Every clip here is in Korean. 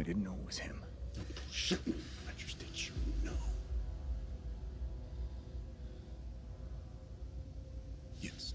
I didn't know it was him. Shouldn't. I just did you know. Yes.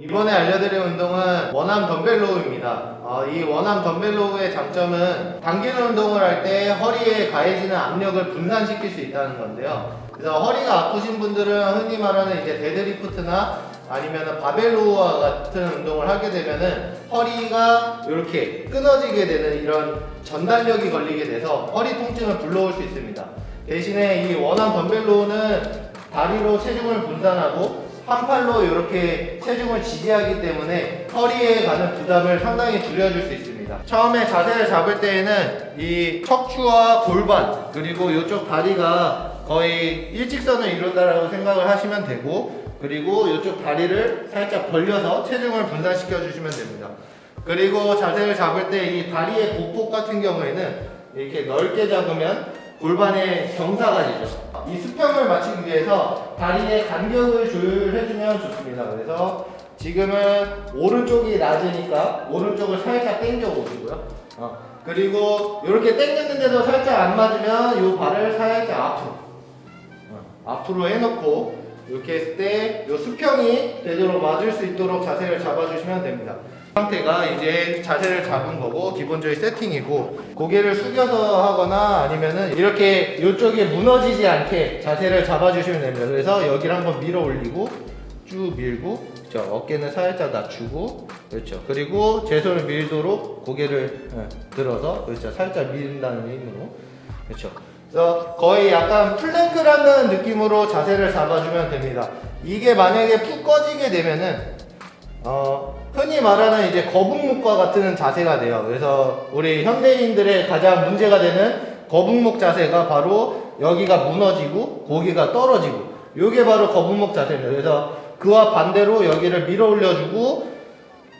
이번에 알려드릴 운동은 원암 덤벨 로우입니다. 어, 이 원암 덤벨 로우의 장점은 당기는 운동을 할 때 허리에 가해지는 압력을 분산시킬 수 있다는 건데요. 그래서 허리가 아프신 분들은 흔히 말하는 이제 데드리프트나 아니면 바벨로우와 같은 운동을 하게 되면은 허리가 이렇게 끊어지게 되는 이런 전달력이 걸리게 돼서 허리 통증을 불러올 수 있습니다. 대신에 이 원암 덤벨로우는 다리로 체중을 분산하고 한 팔로 이렇게 체중을 지지하기 때문에 허리에 가는 부담을 상당히 줄여줄 수 있습니다. 처음에 자세를 잡을 때에는 이 척추와 골반 그리고 이쪽 다리가 거의 일직선을 이룬다라고 생각을 하시면 되고 그리고 이쪽 다리를 살짝 벌려서 체중을 분산시켜 주시면 됩니다. 그리고 자세를 잡을 때 이 다리의 보폭 같은 경우에는 이렇게 넓게 잡으면 골반에 경사가 되죠. 이 수평을 맞추기 위해서 다리의 간격을 조율해주면 좋습니다. 그래서 지금은 오른쪽이 낮으니까 오른쪽을 살짝 당겨 보시고요. 어, 그리고 이렇게 당겼는데도 살짝 안 맞으면 이 발을 살짝 앞으로 어, 앞으로 해놓고 이렇게 했을 때 이 수평이 되도록 맞을 수 있도록 자세를 잡아주시면 됩니다. 이 상태가 이제 자세를 잡은 거고 기본적인 세팅이고 고개를 숙여서 하거나 아니면은 이렇게 이쪽이 무너지지 않게 자세를 잡아주시면 됩니다. 그래서 여기를 한번 밀어 올리고 쭉 밀고 저 어깨는 살짝 낮추고 그렇죠. 그리고 제 손을 밀도록 고개를 예, 들어서 그렇죠. 살짝 밀다는 힘으로 그렇죠. 그래서 거의 약간 플랭크라는 느낌으로 자세를 잡아주면 됩니다. 이게 만약에 푹 꺼지게 되면은 어, 흔히 말하는 이제 거북목과 같은 자세가 돼요. 그래서 우리 현대인들의 가장 문제가 되는 거북목 자세가 바로 여기가 무너지고 고기가 떨어지고 이게 바로 거북목 자세입니다. 그래서 그와 반대로 여기를 밀어 올려주고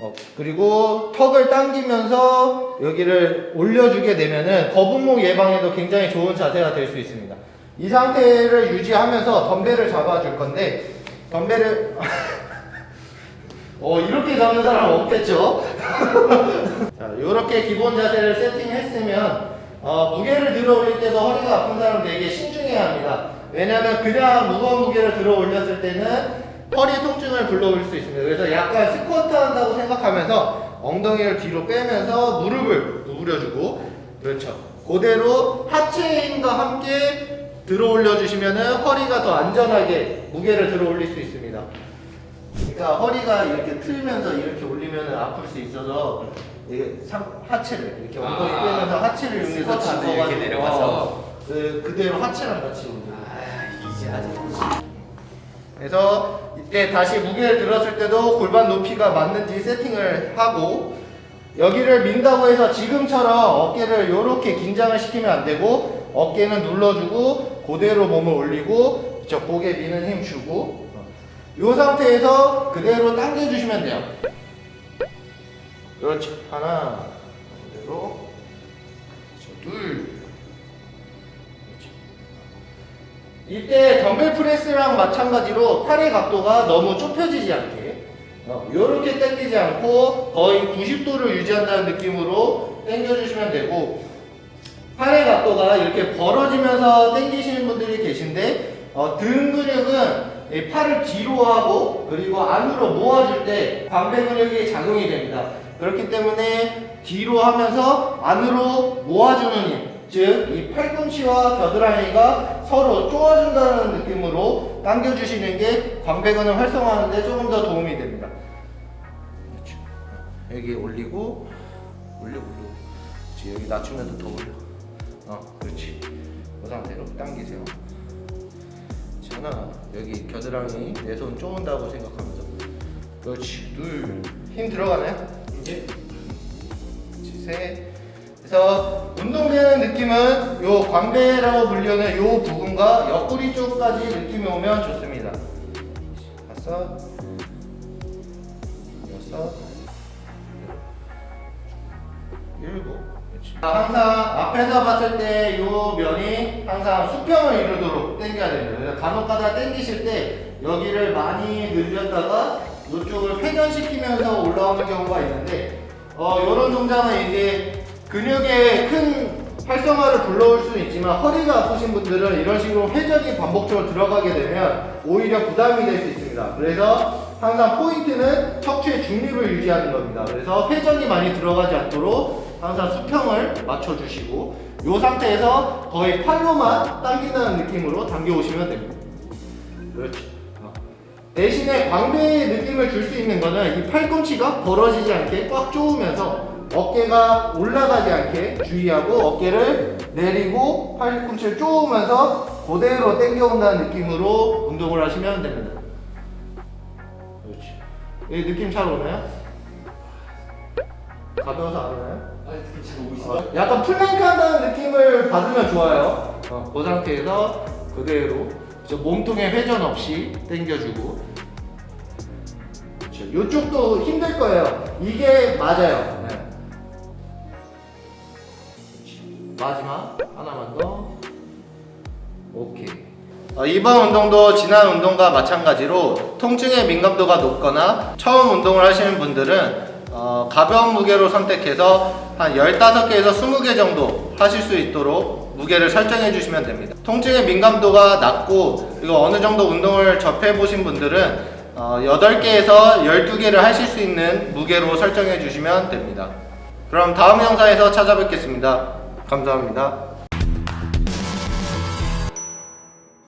어, 그리고 턱을 당기면서 여기를 올려주게 되면은 거북목 예방에도 굉장히 좋은 자세가 될 수 있습니다. 이 상태를 유지하면서 덤벨을 잡아줄 건데 덤벨을 어 이렇게 잡는 사람 없겠죠? 자 이렇게 기본 자세를 세팅했으면 어, 무게를 들어 올릴 때도 허리가 아픈 사람 되게 신중해야 합니다. 왜냐하면 그냥 무거운 무게를 들어 올렸을 때는 허리 통증을 불러올 수 있습니다. 그래서 약간 스쿼트 한다고 생각하면서 엉덩이를 뒤로 빼면서 무릎을 구부려주고 그렇죠. 그대로 하체 힘과 함께 들어 올려주시면은 허리가 더 안전하게 무게를 들어 올릴 수 있습니다. 그러니까 허리가 이렇게 틀면서 이렇게 올리면 아플 수 있어서 이게 상, 하체를 이렇게 엉덩이 아, 빼면서 하체를 이용해서 스쿼트 하듯이 이렇게 내려가서. 그, 그대로 하체랑 같이. 아 이제 아직 그래서 이때 다시 무게를 들었을 때도 골반 높이가 맞는지 세팅을 하고 여기를 민다고 해서 지금처럼 어깨를 이렇게 긴장을 시키면 안 되고 어깨는 눌러주고 그대로 몸을 올리고 저 고개 미는 힘 주고 이 상태에서 그대로 당겨주시면 돼요. 그렇죠. 하나, 그대로. 둘, 이때 덤벨 프레스랑 마찬가지로 팔의 각도가 너무 좁혀지지 않게 어, 이렇게 당기지 않고 거의 90도를 유지한다는 느낌으로 당겨주시면 되고 팔의 각도가 이렇게 벌어지면서 당기시는 분들이 계신데 어, 등 근육은 이 팔을 뒤로 하고 그리고 안으로 모아줄 때 광배 근육이 작용이 됩니다. 그렇기 때문에 뒤로 하면서 안으로 모아주는 힘, 즉 이 팔꿈치와 겨드랑이가 서로 쪼아준다는 느낌으로 당겨주시는 게 광배근을 활성화하는데 조금 더 도움이 됩니다. 그렇죠. 여기 올리고 올려 올려. 그렇지. 여기 낮추면서 더 올려. 어, 그렇지. 그 상태로 당기세요. 자, 하나 여기 겨드랑이 내 손 쪼은다고 생각하면서 그렇지 둘 힘 들어가나요? 이제 그렇지 셋 그래서 운동되는 느낌은 요 광배라고 불리는 요 부분과 옆구리 쪽까지 느낌이 오면 좋습니다 다섯 여섯 일곱. 항상 앞에서 봤을 때 이 면이 항상 수평을 이루도록 당겨야 됩니다. 간혹가다 당기실 때 여기를 많이 늘렸다가 이쪽을 회전시키면서 올라오는 경우가 있는데 어, 이런 동작은 이제 근육의 큰 활성화를 불러올 수는 있지만 허리가 아프신 분들은 이런 식으로 회전이 반복적으로 들어가게 되면 오히려 부담이 될 수 있습니다. 그래서 항상 포인트는 척추의 중립을 유지하는 겁니다. 그래서 회전이 많이 들어가지 않도록 항상 수평을 맞춰주시고 이 상태에서 거의 팔로만 당긴다는 느낌으로 당겨오시면 됩니다. 그렇죠. 어. 대신에 광배의 느낌을 줄 수 있는 거는 이 팔꿈치가 벌어지지 않게 꽉 조으면서 어깨가 올라가지 않게 주의하고 어깨를 내리고 팔꿈치를 조으면서 그대로 당겨온다는 느낌으로 운동을 하시면 됩니다. 그렇지. 이 느낌 잘 오나요? 가벼워서 안 오나요? 아니 잘 오고 있어. 어, 약간 플랭크 한다는 느낌을 받으면 좋아요. 어, 그 상태에서 그대로 저 몸통에 회전 없이 당겨주고. 그렇죠. 이쪽도 힘들 거예요. 이게 맞아요. 마지막 하나만 더. 오케이. 어, 이번 운동도 지난 운동과 마찬가지로 통증의 민감도가 높거나 처음 운동을 하시는 분들은 어, 가벼운 무게로 선택해서 한 15개에서 20개 정도 하실 수 있도록 무게를 설정해 주시면 됩니다. 통증의 민감도가 낮고 그리고 어느 정도 운동을 접해 보신 분들은 어, 8개에서 12개를 하실 수 있는 무게로 설정해 주시면 됩니다. 그럼 다음 영상에서 찾아뵙겠습니다. 감사합니다.